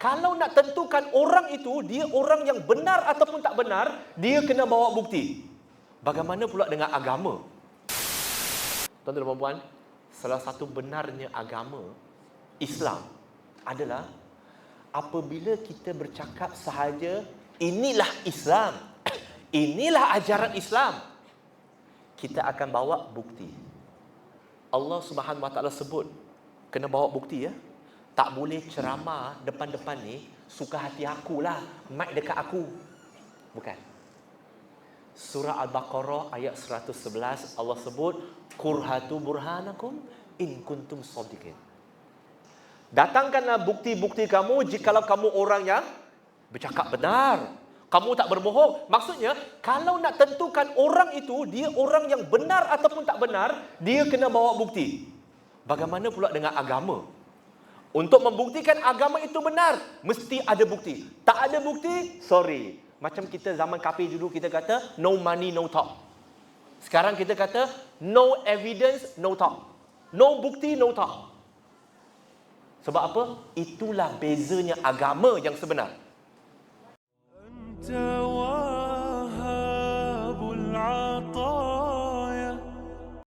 kalau nak tentukan orang itu dia orang yang benar ataupun tak benar, dia kena bawa bukti. Bagaimana pula dengan agama? Tuan-tuan dan puan, salah satu benarnya agama Islam adalah apabila kita bercakap sahaja inilah Islam, inilah ajaran Islam, kita akan bawa bukti. Allah Subhanahu Wa Taala sebut kena bawa bukti ya. Tak boleh ceramah depan-depan ni suka hati aku lah, mic dekat aku. Bukan. Surah Al-Baqarah ayat 111 Allah sebut kurhatu burhanakum in kuntum sadiqin. Datangkanlah bukti-bukti kamu jikalau kamu orang yang bercakap benar. Kamu tak berbohong. Maksudnya, kalau nak tentukan orang itu, dia orang yang benar ataupun tak benar, dia kena bawa bukti. Bagaimana pula dengan agama? Untuk membuktikan agama itu benar, mesti ada bukti. Tak ada bukti, sorry. Macam kita zaman kafir dulu, kita kata, no money, no talk. Sekarang kita kata, no evidence, no talk. No bukti, no talk. Sebab apa? Itulah bezanya agama yang sebenar. Entah.